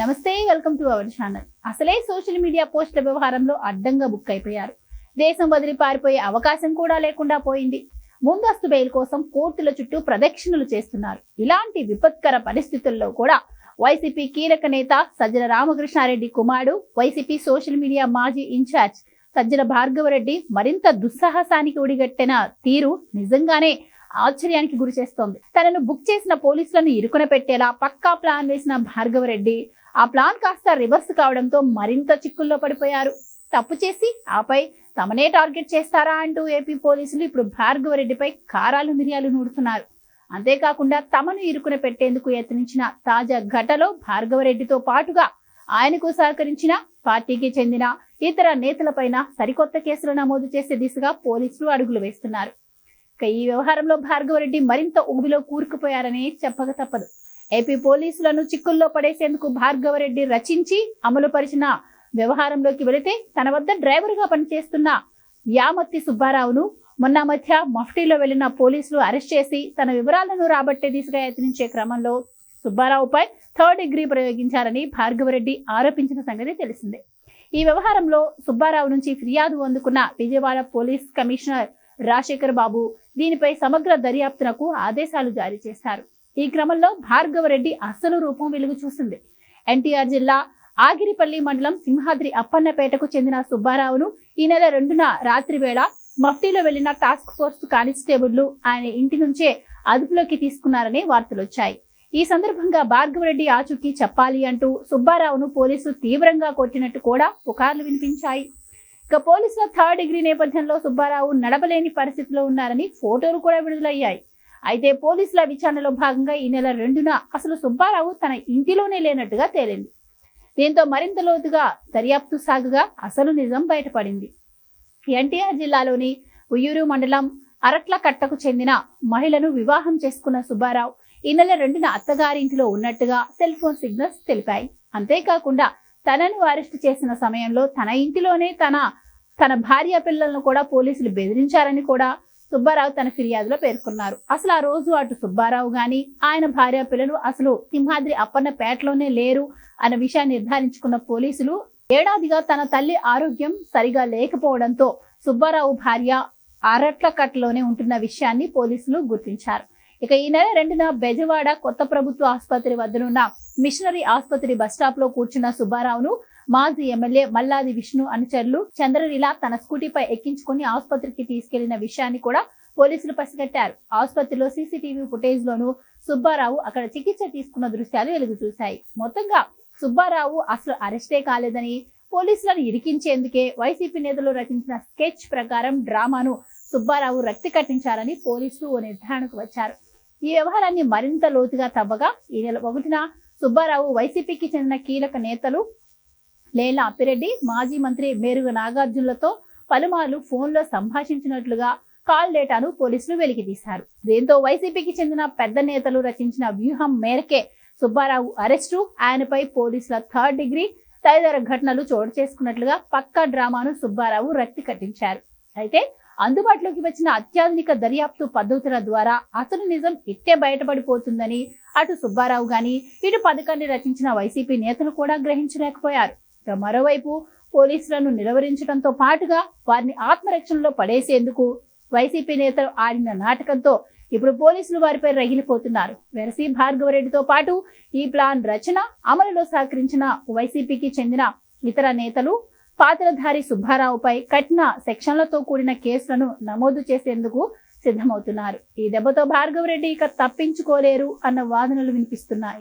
నమస్తే welcome to our channel. అసలే social media పోస్టుల వ్యవహారంలో అడ్డంగా బుక్ అయిపోయారు. దేశం వదిలి పారిపోయే అవకాశం కూడా లేకుండా పోయింది. ముందస్తు బెయిల్ కోసం కోర్టుల చుట్టూ ప్రదక్షిణలు చేస్తున్నారు. ఇలాంటి విపత్కర పరిస్థితుల్లో కూడా వైసీపీ కీలక నేత సజ్జల రామకృష్ణారెడ్డి కుమారుడు వైసీపీ సోషల్ మీడియా మాజీ ఇన్ఛార్జ్ సజ్జల భార్గవరెడ్డి మరింత దుస్సాహసానికి ఒడిగట్టిన తీరు నిజంగానే ఆశ్చర్యానికి గురి చేస్తోంది. తనను బుక్ చేసిన పోలీసులను ఇరుకున పెట్టేలా పక్కా ప్లాన్ వేసిన భార్గవరెడ్డి ఆ ప్లాన్ కాస్త రివర్స్ కావడంతో మరింత చిక్కుల్లో పడిపోయారు. తప్పు చేసి ఆపై తమనే టార్గెట్ చేస్తారా అంటూ ఏపీ పోలీసులు ఇప్పుడు భార్గవరెడ్డిపై కారాలు మిరియాలు నూడుతున్నారు. అంతేకాకుండా తమను ఇరుకున పెట్టేందుకు యత్నించిన తాజా ఘటలో భార్గవరెడ్డితో పాటుగా ఆయనకు సహకరించిన పార్టీకి చెందిన ఇతర నేతలపైన సరికొత్త కేసులు నమోదు చేసే దిశగా పోలీసులు అడుగులు వేస్తున్నారు. ఇక ఈ వ్యవహారంలో భార్గవరెడ్డి మరింత ఊబిలో కూరుకుపోయారని చెప్పక తప్పదు. ఏపీ పోలీసులను చిక్కుల్లో పడేసేందుకు భార్గవరెడ్డి రచించి అమలుపరిచిన వ్యవహారంలోకి వెళితే తన వద్ద డ్రైవర్గా పనిచేస్తున్న యామత్తి సుబ్బారావును మొన్న మధ్య మఫ్టీలో వెళ్ళిన పోలీసులు అరెస్ట్ చేసి తన వివరాలను రాబట్టే దిశగా యత్నించే క్రమంలో సుబ్బారావుపై థర్డ్ డిగ్రీ ప్రయోగించారని భార్గవరెడ్డి ఆరోపించిన సంగతి తెలిసిందే. ఈ వ్యవహారంలో సుబ్బారావు నుంచి ఫిర్యాదు అందుకున్న విజయవాడ పోలీస్ కమిషనర్ రాజశేఖర్ బాబు దీనిపై సమగ్ర దర్యాప్తునకు ఆదేశాలు జారీ చేశారు. ఈ క్రమంలో భార్గవరెడ్డి అసలు రూపం వెలుగు చూసింది. ఎన్టీఆర్ జిల్లా ఆగిరిపల్లి మండలం సింహాద్రి అప్పన్నపేటకు చెందిన సుబ్బారావును ఈ నెల రెండున రాత్రి వేళ మఫ్టీలో వెళ్ళిన టాస్క్ ఫోర్స్ కానిస్టేబుళ్ళు ఆయన ఇంటి నుంచే అదుపులోకి తీసుకున్నారని వార్తలొచ్చాయి. ఈ సందర్భంగా భార్గవరెడ్డి ఆచూకీ చెప్పాలి అంటూ సుబ్బారావును పోలీసులు తీవ్రంగా కొట్టినట్టు కూడా పుకార్లు వినిపించాయి. ఇక పోలీసుల థర్డ్ డిగ్రీ నేపథ్యంలో సుబ్బారావు నడవలేని పరిస్థితిలో ఉన్నారని ఫోటోలు కూడా విడుదలయ్యాయి. అయితే పోలీసుల విచారణలో భాగంగా ఈ నెల రెండున అసలు సుబ్బారావు తన ఇంటిలోనే లేనట్టుగా తేలింది. దీంతో మరింత లోతుగా దర్యాప్తు సాగుగా అసలు నిజం బయటపడింది. ఎన్టీఆర్ జిల్లాలోని ఉయ్యూరు మండలం అరట్ల కట్టకు చెందిన మహిళను వివాహం చేసుకున్న సుబ్బారావు ఈ నెల రెండున అత్తగారింటిలో ఉన్నట్టుగా సెల్ ఫోన్ సిగ్నల్స్ తెలిపాయి. అంతేకాకుండా తనను అరెస్టు చేసిన సమయంలో తన ఇంటిలోనే తన తన భార్య పిల్లలను కూడా పోలీసులు బెదిరించారని కూడా సుబ్బారావు తన ఫిర్యాదులో పేర్కొన్నారు. అసలు ఆ రోజు అటు సుబ్బారావు గాని ఆయన భార్య పిల్లలు అసలు సింహాద్రి అప్పన్నపేటలోనే లేరు అన్న విషయాన్ని నిర్ధారించుకున్న పోలీసులు ఏడాదిగా తన తల్లి ఆరోగ్యం సరిగా లేకపోవడంతో సుబ్బారావు భార్య అరట్లకట్లోనే ఉంటున్న విషయాన్ని పోలీసులు గుర్తించారు. ఇక ఈ నెల రెండున బెజవాడ కొత్త ప్రభుత్వ ఆసుపత్రి వద్దనున్న మిషనరీ ఆసుపత్రి బస్టాప్లో కూర్చున్న సుబ్బారావును మాజీ ఎమ్మెల్యే మల్లాది విష్ణు అనుచరులు చంద్రలీల తన స్కూటీపై ఎక్కించుకుని ఆసుపత్రికి తీసుకెళ్ళిన విషయాన్ని కూడా పోలీసులు పసిగట్టారు. ఆసుపత్రిలో సీసీటీవీ ఫుటేజ్ లోను సుబ్బారావు అక్కడ చికిత్స తీసుకున్న దృశ్యాలు వెలుగు చూశాయి. మొత్తంగా సుబ్బారావు అసలు అరెస్టే కాలేదని పోలీసులను ఇరికించేందుకే వైసీపీ నేతలు రచించిన స్కెచ్ ప్రకారం డ్రామాను సుబ్బారావు రక్తి కట్టించారని పోలీసులు ఓ నిర్ధారణకు వచ్చారు. ఈ వ్యవహారాన్ని మరింత లోతుగా తవ్వగా ఈ నెల ఒకటిన సుబ్బారావు వైసీపీకి చెందిన కీలక నేతలు లేల అప్పిరెడ్డి మాజీ మంత్రి మేరుగ నాగార్జునలతో పలుమార్లు ఫోన్లో సంభాషించినట్లుగా కాల్ డేటాను పోలీసులు వెలికితీశారు. దీంతో వైసీపీకి చెందిన పెద్ద నేతలు రచించిన వ్యూహం మేరకే సుబ్బారావు అరెస్టు ఆయనపై పోలీసుల థర్డ్ డిగ్రీ తదితర ఘటనలు చోటు చేసుకున్నట్లుగా పక్కా డ్రామాను సుబ్బారావు రక్తి కట్టించారు. అయితే అందుబాటులోకి వచ్చిన అత్యాధునిక దర్యాప్తు పద్ధతుల ద్వారా అసలు నిజం ఇట్టే బయటపడిపోతుందని అటు సుబ్బారావు గాని ఇటు పథకాన్ని రచించిన వైసీపీ నేతలు కూడా గ్రహించలేకపోయారు. ఇక మరోవైపు పోలీసులను నిలవరించడంతో పాటుగా వారిని ఆత్మరక్షణలో పడేసేందుకు వైసీపీ నేతలు ఆడిన నాటకంతో ఇప్పుడు పోలీసులు వారిపై రగిలిపోతున్నారు. వెరసి భార్గవరెడ్డితో పాటు ఈ ప్లాన్ రచన అమలులో సహకరించిన వైసీపీకి చెందిన ఇతర నేతలు పాత్రధారి సుబ్బారావుపై కఠిన సెక్షన్లతో కూడిన కేసులను నమోదు చేసేందుకు సిద్ధమవుతున్నారు. ఈ దెబ్బతో భార్గవరెడ్డి ఇక తప్పించుకోలేరు అన్న వాదనలు వినిపిస్తున్నాయి.